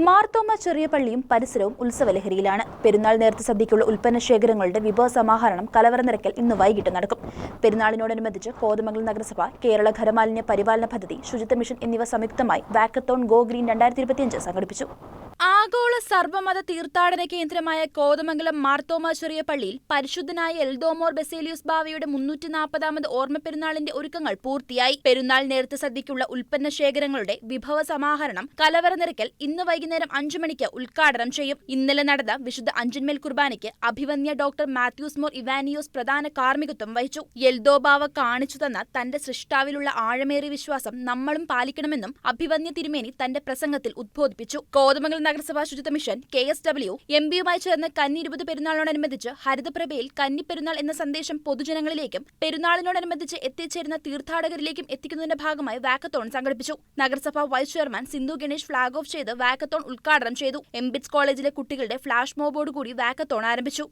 മാർത്തോമ ചെറിയ പള്ളിയും പരിസരവും ഉത്സവലഹരിയിലാണ്. പെരുന്നാൾ നേരത്തെ സദ്യയ്ക്കുള്ള ഉൽപ്പന്ന ശേഖരങ്ങളുടെ വിഭവ സമാഹരണം കലവറ നിരക്കൽ ഇന്ന് വൈകിട്ട് നടക്കും. പെരുന്നാളിനോടനുബന്ധിച്ച് കോതമംഗലം നഗരസഭ കേരള ഖരമാലിന്യ പരിപാലന പദ്ധതി ശുചിത്വ മിഷൻ എന്നിവ സംയുക്തമായി വാക്കത്തോൺ ഗോ ഗ്രീൻ രണ്ടായിരത്തി ഇരുപത്തിയഞ്ച് സംഘടിപ്പിച്ചു. ആഗോള സർവമത തീർത്ഥാടന കേന്ദ്രമായ കോതമംഗലം മാർത്തോമ ചെറിയ പള്ളിയിൽ പരിശുദ്ധനായ എൽദോമോർ ബെസേലിയൂസ് ബാവയുടെ മുന്നൂറ്റി നാൽപ്പതാമത് ഓർമ്മ പെരുന്നാളിന്റെ ഒരുക്കങ്ങൾ പൂർത്തിയായി. പെരുന്നാൾ നേരത്തെ സദ്യയ്ക്കുള്ള ഉൽപ്പന്ന ശേഖരങ്ങളുടെ വിഭവ സമാഹരണം കലവറ നിരക്കൽ ഇന്ന് വൈകുന്നേരം അഞ്ചു മണിക്ക് ഉദ്ഘാടനം ചെയ്യും. ഇന്നലെ നടന്ന വിശുദ്ധ അഞ്ചന്മേൽ കുർബാനയ്ക്ക് അഭിവന്യ ഡോക്ടർ മാത്യൂസ് മോർ ഇവാനിയോസ് പ്രധാന കാർമ്മികത്വം വഹിച്ചു. എൽദോ ബാവ കാണിച്ചു തന്ന തന്റെ സൃഷ്ടാവിലുള്ള ആഴമേറിയ വിശ്വാസം നമ്മളും പാലിക്കണമെന്നും അഭിവന്യ തിരുമേനി തന്റെ പ്രസംഗത്തിൽ ഉദ്ബോധിപ്പിച്ചു. കോതമംഗലം നഗരസഭാ ശുചിത്വ mission K S W M പിയുമായി ചേർന്ന് കന്നി ഇരുപത് പെരുന്നാളിനോടനുബന്ധിച്ച് ഹരിതപ്രഭയിൽ കന്നി പെരുന്നാൾ എന്ന സന്ദേശം പൊതുജനങ്ങളിലേക്കും പെരുന്നാളിനോടനുബന്ധിച്ച് എത്തിച്ചേരുന്ന തീർത്ഥാടകരിലേക്കും എത്തിക്കുന്നതിന്റെ ഭാഗമായി വാക്കത്തോൺ സംഘടിപ്പിച്ചു. നഗരസഭാ vice chairman Sindhu Ganesh flag off ചെയ്ത് വാക്കത്തോൺ ഉദ്ഘാടനം ചെയ്തു. എംബിറ്റ്സ് കോളേജിലെ കുട്ടികളുടെ ഫ്ളാഷ് മോബോടുകൂടി വാക്കത്തോൺ ആരംഭിച്ചു.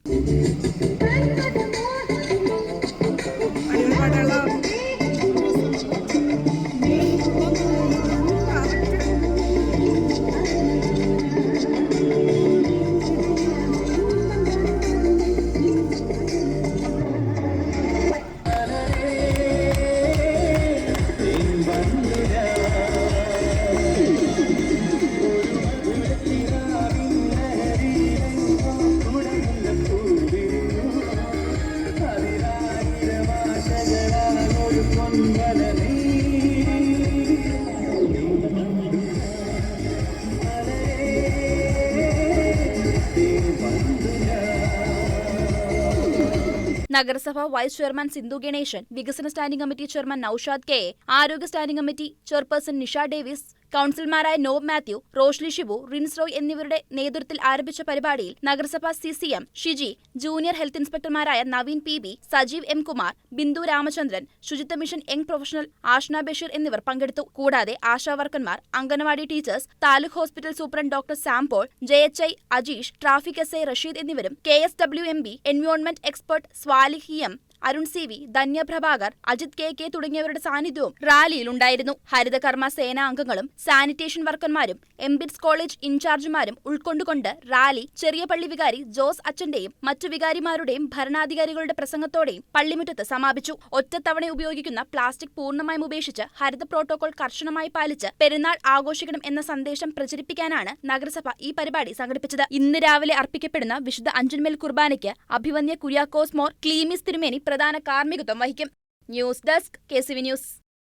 നഗരസഭ വൈസ് ചെയർമാൻ സിന്ധു ഗണേശൻ വികസന standing committee chairman Noushad K ആരോഗ്യ standing committee chairperson Nisha Davis കൌൺസിലർമാരായ knob Mathew Roshli Shibu rinse Roy എന്നിവരുടെ നേതൃത്വത്തിൽ ആരംഭിച്ച പരിപാടിയിൽ നഗരസഭാ C C M Shiji junior health ഇൻസ്പെക്ടർമാരായ Naveen P B Sajeev M Kumar Bindu Ramachandran ശുചിത്വ mission young professional Ashna Basheer എന്നിവർ പങ്കെടുത്തു. കൂടാതെ ആശാവർക്കന്മാർ anganwadi teachers taluk hospital superintendent doctor Sampaul J H I Ajeesh traffic S I Rasheed എന്നിവരും K S W M B environment expert Swalih M Arun C V Dhanya Prabhakar Ajith K K തുടങ്ങിയവരുടെ സാന്നിധ്യവും റാലിയിലുണ്ടായിരുന്നു ഹരിതകർമ്മ സേനാ അംഗങ്ങളും sanitation വർക്കർമാരും MBITS college ഇൻചാർജുമാരും ഉൾക്കൊണ്ടുകൊണ്ട് റാലി ചെറിയ പള്ളി വികാരി ജോസ് അച്ഛന്റെയും മറ്റു വികാരിമാരുടെയും ഭരണാധികാരികളുടെ പ്രസംഗത്തോടെയും പള്ളിമുറ്റത്ത് സമാപിച്ചു. ഒറ്റത്തവണ ഉപയോഗിക്കുന്ന പ്ലാസ്റ്റിക് പൂർണമായും ഉപേക്ഷിച്ച് ഹരിത പ്രോട്ടോകോൾ കർശനമായി പാലിച്ച് പെരുന്നാൾ ആഘോഷിക്കണം എന്ന സന്ദേശം പ്രചരിപ്പിക്കാനാണ് നഗരസഭ ഈ പരിപാടി സംഘടിപ്പിച്ചത്. ഇന്ന് രാവിലെ അർപ്പിക്കപ്പെടുന്ന വിശുദ്ധ അഞ്ചുമേൽ കുർബാനയ്ക്ക് അഭിവന്യ കുര്യാക്കോസ് മോർ ക്ലീമിസ് തിരുമേനി പ്രധാന കാർമ്മികത്വം വഹിക്കും. News desk K news.